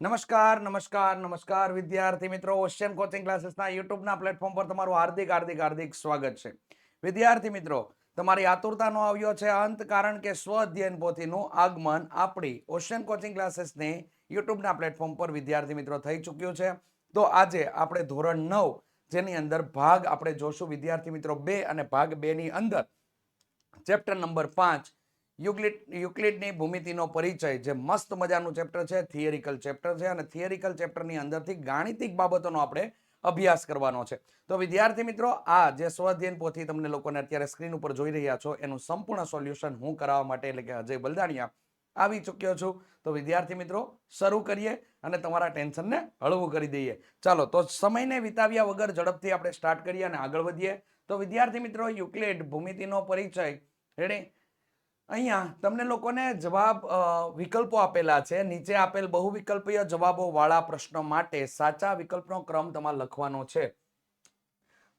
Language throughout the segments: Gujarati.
નમસ્કાર નમસ્કાર નમસ્કાર વિદ્યાર્થી મિત્રો. ઓશિયન કોચિંગ ક્લાસીસના યુટ્યુબના પ્લેટફોર્મ પર તમારું હાર્દિક હાર્દિક હાર્દિક સ્વાગત છે. વિદ્યાર્થી મિત્રો, તમારી આતુરતાનો આવ્યો છે અંત કારણ કે સ્વ અધ્યયન પોથીનું આગમન આપણી ઓશિયન કોચિંગ ક્લાસીસની યુટ્યુબના પ્લેટફોર્મ પર વિદ્યાર્થી મિત્રો થઈ ચૂક્યું છે. તો આજે આપણે ધોરણ નવ, જેની અંદર ભાગ આપણે જોશું. વિદ્યાર્થી મિત્રો, બે અને ભાગ બેની અંદર. ચેપ્ટર નંબર પાંચ યુક્લિડ, યુક્લિડની ભૂમિતિનો પરિચય જે મસ્ત મજાનું ચેપ્ટર છે, થિયરિકલ ચેપ્ટર છે અને થિયરિકલ ચેપ્ટરની અંદરથી ગાણિતિક બાબતોનો આપણે અભ્યાસ કરવાનો છે. તો વિદ્યાર્થી મિત્રો, આ જે સ્વાધ્યન પોથી તમને લોકોને અત્યારે સ્ક્રીન ઉપર જોઈ રહ્યા છો, એનું સંપૂર્ણ સોલ્યુશન હું કરાવવા માટે એટલે કે અજય બલદાણિયા આવી ચૂક્યો છું. તો વિદ્યાર્થી મિત્રો, શરૂ કરીએ અને તમારા ટેન્શનને હળવું કરી દઈએ. ચાલો, તો સમયને વિતાવ્યા વગર ઝડપથી આપણે સ્ટાર્ટ કરીએ અને આગળ વધીએ. તો વિદ્યાર્થી મિત્રો, યુક્લિડ ભૂમિતિનો પરિચય. રેડી અહીંયા તમને લોકોને જવાબ વિકલ્પો આપેલા છે. નીચે આપેલ બહુ વિકલ્પીય જવાબો વાળા પ્રશ્નો માટે સાચા વિકલ્પનો ક્રમ તમારે લખવાનો છે.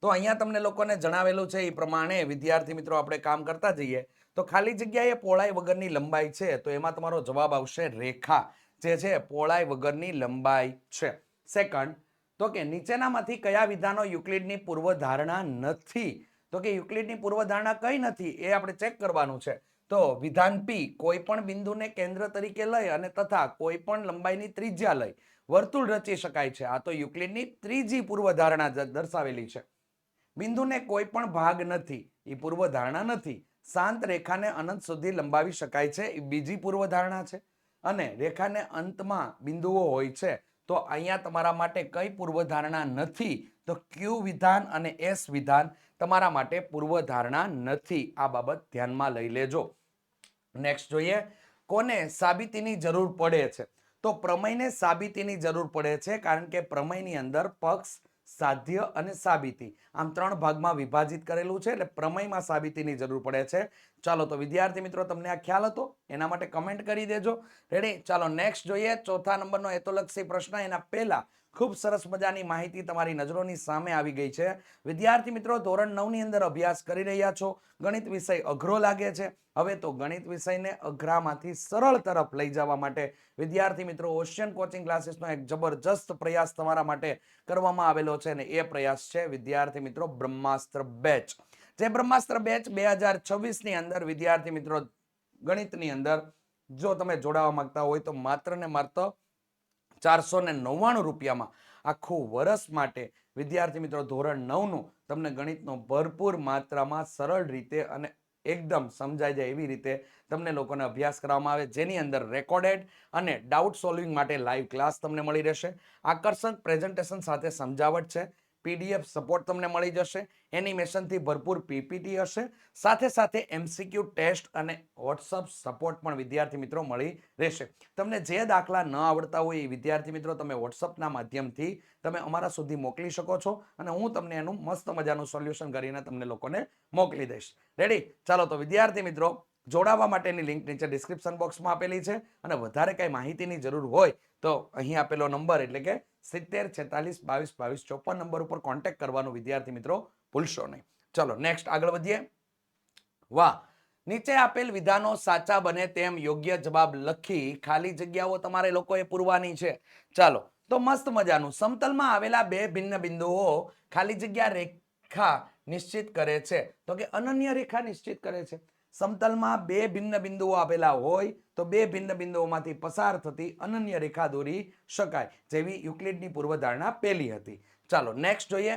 તો અહીંયા તમને લોકોને જણાવેલું છે એ પ્રમાણે, વિદ્યાર્થી મિત્રો, આપણે કામ કરતા જઈએ. તો ખાલી જગ્યાએ પોળાઈ વગરની લંબાઈ છે, તો એમાં તમારો જવાબ આવશે રેખા, જે છે પોળાઈ વગરની લંબાઈ છે. સેકન્ડ, તો કે નીચેનામાંથી કયા વિધાનો યુક્લિડની પૂર્વધારણા નથી? તો કે યુક્લિડની પૂર્વધારણા કઈ નથી, એ આપણે ચેક કરવાનું છે. તો વિધાન પી કોઈ પણ બિંદુને કેન્દ્ર તરીકે લઈ અને તથા કોઈ પણ લંબાઈની ત્રિજ્યા લઈ વર્તુળ રચી શકાય છે. આ તો યુક્લિડની ત્રીજી પૂર્વધારણા દર્શાવેલી છે. બિંદુને કોઈ પણ ભાગ નથી એ પૂર્વધારણા નથી. શાંત રેખાને અનંત સુધી લંબાવી શકાય છે એ બીજી પૂર્વધારણા છે. અને રેખાને અંતમાં બિંદુઓ હોય છે, તો અહીંયા તમારા માટે કઈ પૂર્વધારણા નથી, તો ક્યુ વિધાન અને એસ વિધાન તમારા માટે પૂર્વધારણા નથી. આ બાબત ધ્યાનમાં લઈ લેજો. નેક્સ્ટ જોઈએ. કોને સાબિતીની જરૂર પડે છે? તો પ્રમેયને સાબિતીની જરૂર પડે છે કારણ કે પ્રમેયની અંદર પક્ષ, સાધ્ય અને સાબિતી આમ ત્રણ ભાગમાં વિભાજિત કરેલું છે એટલે પ્રમેયમાં સાબિતીની જરૂર પડે છે. ચાલો તો વિદ્યાર્થી મિત્રો તમને આ ખ્યાલ હતો? એના માટે કમેન્ટ કરી દેજો. રેડી ચાલો નેક્સ્ટ જોઈએ. ચોથા નંબરનો એતોલક્ષી પ્રશ્ન. એના પહેલા ખૂબ સરસ મજાની માહિતી તમારી નજરોની સામે આવી ગઈ છે. વિદ્યાર્થી મિત્રો, ધોરણ નવની અંદર અભ્યાસ કરી રહ્યા છો. ગણિત વિષય અઘરો લાગે છે. હવે તો ગણિત વિષયને અઘરામાંથી સરળ તરફ લઈ જવા માટે વિદ્યાર્થી મિત્રો, ઓશિયન કોચિંગ ક્લાસીસનો એક જબરજસ્ત પ્રયાસ તમારા માટે કરવામાં આવેલો છે અને એ પ્રયાસ છે વિદ્યાર્થી મિત્રો, બ્રહ્માસ્ત્ર બેચ. જે બ્રહ્માસ્ત્ર બેચ બે હજારની અંદર વિદ્યાર્થી મિત્રો ગણિતની અંદર જો તમે જોડાવા માંગતા હોય તો માત્ર ને માત્ર ચારસો ને નવ્વાણું રૂપિયામાં આખું વર્ષ માટે વિદ્યાર્થી મિત્રો ધોરણ નવનું તમને ગણિતનો ભરપૂર માત્રામાં સરળ રીતે અને એકદમ સમજાઈ જાય એવી રીતે તમને લોકોને અભ્યાસ કરવામાં આવે, જેની અંદર રેકોર્ડેડ અને ડાઉટ સોલ્વિંગ માટે લાઈવ ક્લાસ તમને મળી રહેશે. આકર્ષક પ્રેઝન્ટેશન સાથે સમજાવટ છે. પીડીએફ સપોર્ટ તમને મળી જશે એનિમેશનથી ભરપૂર પીપીટી હશે, સાથે સાથે એમસીક્યુ ટેસ્ટ અને વોટ્સઅપ સપોર્ટ પણ વિદ્યાર્થી મિત્રો મળી રહેશે. તમને જે દાખલા ન આવડતા હોય એ વિદ્યાર્થી મિત્રો તમે વોટ્સઅપના માધ્યમથી તમે અમારા સુધી મોકલી શકો છો અને હું તમને એનું મસ્ત મજાનું સોલ્યુશન કરીને તમને લોકોને મોકલી દઈશ. રેડી ચાલો તો વિદ્યાર્થી મિત્રો, જોડાવા માટેની લિંક નીચે ડિસ્ક્રિપ્શન બોક્સમાં આપેલી છે અને વધારે કાંઈ માહિતીની જરૂર હોય તો અહીં આપેલો નંબર એટલે કે સિત્તેર, છેતાલીસ, બાવીસ બાવીસ, ચોપન નંબર ઉપર કોન્ટેક્ટ કરવાનું વિદ્યાર્થી મિત્રો ભૂલશો નહીં. ચલો નેક્સ્ટ આગળ વધીએ. વાહ, નીચે આપેલ વિધાનો સાચા બને તેમ યોગ્ય જવાબ લખી ખાલી જગ્યાઓ તમારે લોકોએ પૂરવાની છે. ચાલો, તો મસ્ત મજાનું. સમતલમાં આવેલા બે ભિન્ન બિંદુઓ ખાલી જગ્યા રેખા નિશ્ચિત કરે છે. તો કે અનન્ય રેખા નિશ્ચિત કરે છે. સમતલમાં બે ભિન્ન બિંદુઓ આપેલા હોય તો બે ભિન્ન બિંદુઓમાંથી પસાર થતી અનન્ય રેખા દોરી શકાય જેવી યુક્લિડની પૂર્વધારણા પહેલી હતી. ચાલો નેક્સ્ટ જોઈએ.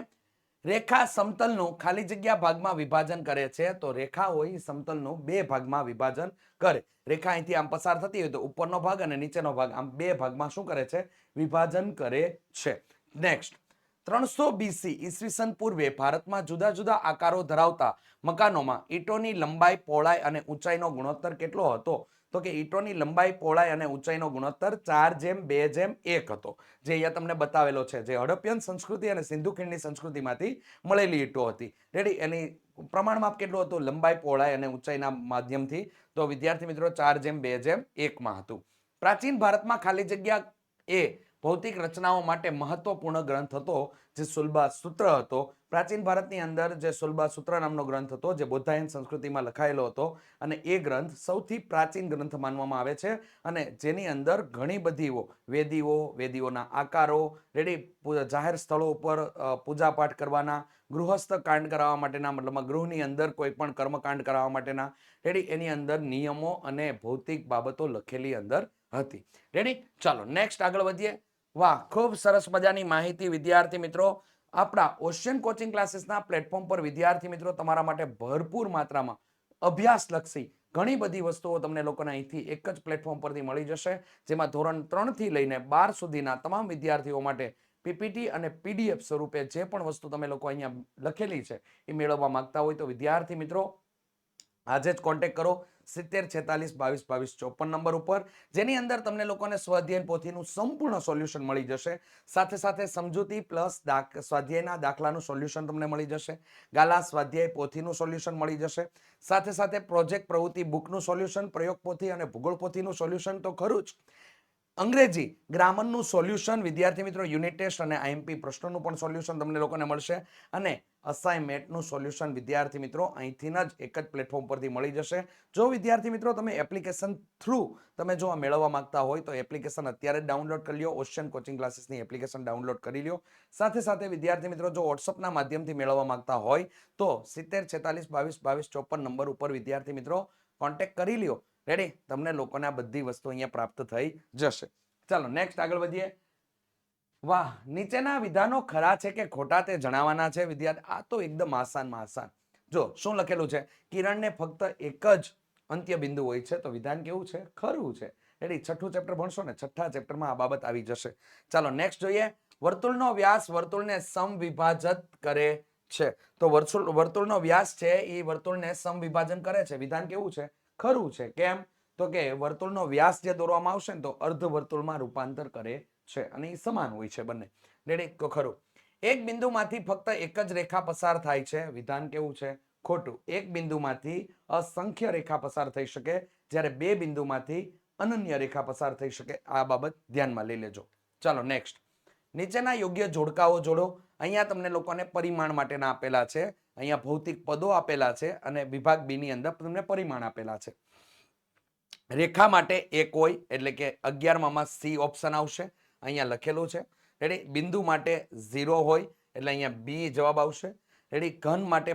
રેખા સમતલનું ખાલી જગ્યા ભાગમાં વિભાજન કરે છે તો રેખા હોય સમતલનું બે ભાગમાં વિભાજન કરે. રેખા અહીંથી આમ પસાર થતી હોય તો ઉપરનો ભાગ અને નીચેનો ભાગ આમ બે ભાગમાં શું કરે છે? વિભાજન કરે છે. નેક્સ્ટ ત્રણસો બીસી ઈસવીસન પૂર્વે ભારતમાં જુદા જુદા આકારો ધરાવતા મકાનોમાં ઈંટોની લંબાઈ, પહોળાઈ અને ઊંચાઈનો ગુણોત્તર કેટલો હતો? તો કે ઈંટોની લંબાઈ, પહોળાઈ અને ઊંચાઈનો ગુણોત્તર ચાર જેમ, બે જેમ, એક હતો. જે અહીંયા તમને બતાવેલો છે, જે હડપ્પિયન સંસ્કૃતિ અને સિંધુ ખીણની સંસ્કૃતિમાંથી મળેલી ઈંટો હતી. રેડી એની પ્રમાણ માપ કેટલું હતું? લંબાઈ, પહોળાઈ અને ઊંચાઈના માધ્યમથી. તો વિદ્યાર્થી મિત્રો, ચાર જેમ, બે જેમ, એકમાં હતું. પ્રાચીન ભારતમાં ખાલી જગ્યા એ ભૌતિક રચનાઓ માટે મહત્વપૂર્ણ ગ્રંથ હતો, જે સુલભા સૂત્ર હતો. પ્રાચીન ભારતની અંદર જે સુલભા સૂત્ર નામનો ગ્રંથ હતો, જે બૌદ્ધાયન સંસ્કૃતિમાં લખાયેલો હતો અને એ ગ્રંથ સૌથી પ્રાચીન ગ્રંથ માનવામાં આવે છે અને જેની અંદર ઘણી બધીઓ, વેદીઓ, વેદીઓના આકારો, રેડી જાહેર સ્થળો ઉપર પૂજાપાઠ કરવાના, ગૃહસ્થ કાંડ કરાવવા માટેના મતલબમાં ગૃહની અંદર કોઈ પણ કર્મકાંડ કરાવવા માટેના, રેડી એની અંદર નિયમો અને ભૌતિક બાબતો લખેલી અંદર હતી. રેડી? ચાલો, નેક્સ્ટ આગળ વધીએ. વાહ, ખૂબ સરસ મજાની માહિતી, વિદ્યાર્થી મિત્રો. આપણા ઓશિયન કોચિંગ ક્લાસીસના પ્લેટફોર્મ પર વિદ્યાર્થી મિત્રો તમારા માટે ભરપૂર માત્રામાં અભ્યાસલક્ષી ઘણી બધી વસ્તુઓ તમને લોકોને અહીંથી એક જ પ્લેટફોર્મ પરથી મળી જશે, જેમાં ધોરણ ત્રણથી લઈને બાર સુધીના તમામ વિદ્યાર્થીઓ માટે પીપીટી અને પીડીએફ સ્વરૂપે જે પણ વસ્તુ તમે લોકો અહીંયા લખેલી છે, એ મેળવવા માંગતા હોય તો વિદ્યાર્થી મિત્રો, આજે જ કોન્ટેક્ટ કરો. સિત્તેર, છેતાલીસ, બાવીસ બાવીસ, ચોપન નંબર ઉપર. જેની અંદર તમને લોકોને સ્વાધ્યાયન પોથીનું સંપૂર્ણ સોલ્યુશન મળી જશે. સાથે સાથે સમજૂતી પ્લસ સ્વાધ્યાયના દાખલાનું સોલ્યુશન તમને મળી જશે. ગાલા સ્વાધ્યાય પોથીનું સોલ્યુશન મળી જશે. સાથે સાથે પ્રોજેક્ટ પ્રવૃત્તિ બુકનું સોલ્યુશન પ્રયોગ પોથી અને ભૂગોળ પોથીનું સોલ્યુશન તો ખરું જ. અંગ્રેજી ગ્રામરનું સોલ્યુશન વિદ્યાર્થી મિત્રો યુનિટ ટેસ્ટ અને આઈએમપી પ્રશ્નોનું પણ સોલ્યુશન તમને લોકોને મળશે. અને અસાઇનમેન્ટનું સોલ્યુશન વિદ્યાર્થી મિત્રો અહીંથી જ એક જ પ્લેટફોર્મ પરથી મળી જશે. જો વિદ્યાર્થી મિત્રો તમે એપ્લિકેશન થ્રુ તમે જો આ મેળવવા માંગતા હોય તો એપ્લિકેશન અત્યારે ડાઉનલોડ કરી લો ઓશિયન કોચિંગ ક્લાસીસની એપ્લિકેશન ડાઉનલોડ કરી લો સાથે સાથે વિદ્યાર્થી મિત્રો જો વોટ્સઅપના માધ્યમથી મેળવવા માંગતા હોય તો સિત્તેર, છેતાલીસ, બાવીસ બાવીસ, ચોપન નંબર ઉપર વિદ્યાર્થી મિત્રો કોન્ટેક્ટ કરી લ્યો. રેડી તમને લોકોને આ બધી વસ્તુ અહીંયા પ્રાપ્ત થઈ જશે. ચાલો નેક્સ્ટ આગળ વધીએ. વાહ, નીચેના વિધાનો ખરા છે કે ખોટા તે જણાવવાના છે? વિદ્યાર્થી, આ તો એકદમ આસાનમાં આસાન જો, શું લખેલું છે? કિરણને ફક્ત એક જ અંત્ય બિંદુ હોય છે, તો વિધાન કેવું છે? ખરું છે. રેડી? છઠ્ઠું ચેપ્ટર ભણશો ને, છઠ્ઠા ચેપ્ટરમાં આ બાબત આવી જશે. ચાલો, નેક્સ્ટ જોઈએ. વર્તુળનો વ્યાસ વર્તુળને સમવિભાજત કરે છે. તો વર્તુળ, વર્તુળનો વ્યાસ છે, એ વર્તુળને સમવિભાજન કરે છે. વિધાન કેવું છે? ખરું છે. કેમ? તો કે વર્તુળનો વ્યાસ જે દોરવામાં આવશે ને, તો અર્ધ વર્તુળમાં રૂપાંતર કરે છે અને એ સમાન હોય છે બંને. રેડી? તો ખરું. એક બિંદુમાંથી ફક્ત એક જ રેખા પસાર થાય છે. વિધાન કેવું છે? ખોટું. એક બિંદુમાંથી અસંખ્ય રેખા પસાર થઈ શકે. જ્યારે બે બિંદુમાંથી અનન્ય રેખા પસાર થઈ શકે. આ બાબત ધ્યાનમાં લઈ લેજો. ચાલો, નેક્સ્ટ. નીચેના યોગ્ય જોડકાઓ જોડો. અહીંયા તમને લોકોને પરિમાણ માટેના આપેલા છે. અહીંયા ભૌતિક પદો આપેલા છે અને વિભાગ બી ની અંદર તમને પરિમાણ આપેલા છે. રેખા માટે એક હોય, એટલે કે અગિયારમાં સી ઓપ્શન આવશે. અહીંયા લખેલું છે. રેડી બિંદુ માટે ઝીરો હોય એટલે અહીંયા બી જવાબ આવશે. રેડી ઘન માટે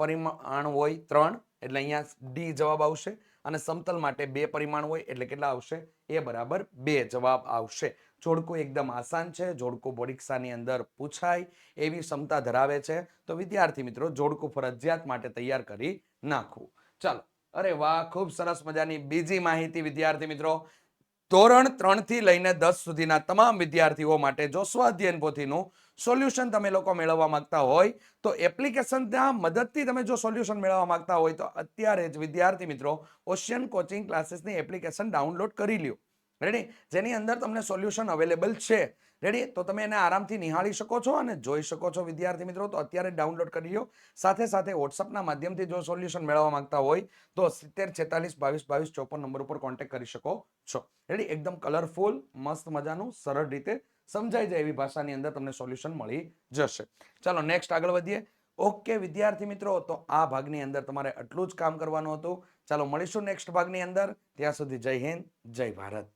પરિમાણ હોય ત્રણ એટલે અહીંયા ડી જવાબ આવશે. અને સમતલ માટે બે પરિમાણ હોય એટલે કેટલા આવશે? એ બરાબર બે જવાબ આવશે. જોડકું એકદમ આસાન છે. જોડકું પરીક્ષાની અંદર પૂછાય, એવી ક્ષમતા ધરાવે છે. તો વિદ્યાર્થી મિત્રો, જોડકું ફરજિયાત માટે તૈયાર કરી નાખવું. ચાલો. અરે વાહ, ખૂબ સરસ મજાની બીજી માહિતી વિદ્યાર્થી મિત્રો. ધોરણ ત્રણથી લઈને દસ સુધીના તમામ વિદ્યાર્થીઓ માટે જો સ્વાધ્યયન પોથીનું સોલ્યુશન તમે લોકો મેળવવા માંગતા હોય, તો એપ્લિકેશનના મદદથી તમે જો સોલ્યુશન મેળવવા માંગતા હોય, તો અત્યારે જ વિદ્યાર્થી મિત્રો ઓશિયન કોચિંગ ક્લાસીસની એપ્લિકેશન ડાઉનલોડ કરી લ્યો. રેડી જેની અંદર તમને સોલ્યુશન અવેલેબલ છે. રેડી તો તમે એને આરામથી નિહાળી શકો છો અને જોઈ શકો છો વિદ્યાર્થી મિત્રો. તો અત્યારે ડાઉનલોડ કરી લો સાથે સાથે વોટ્સઅપના માધ્યમથી જો સોલ્યુશન મેળવવા માંગતા હોય, તો સિત્તેર, છેતાલીસ, બાવીસ બાવીસ, ચોપન નંબર ઉપર કોન્ટેક્ટ કરી શકો છો. રેડી એકદમ કલરફુલ મસ્ત મજાનું, સરળ રીતે સમજાઈ જાય એવી ભાષાની અંદર તમને સોલ્યુશન મળી જશે. ચાલો નેક્સ્ટ આગળ વધીએ. ઓકે વિદ્યાર્થી મિત્રો, તો આ ભાગની અંદર તમારે આટલું જ કામ કરવાનું હતું. ચાલો મળીશું નેક્સ્ટ ભાગની અંદર. ત્યાં સુધી જય હિન્દ, જય ભારત.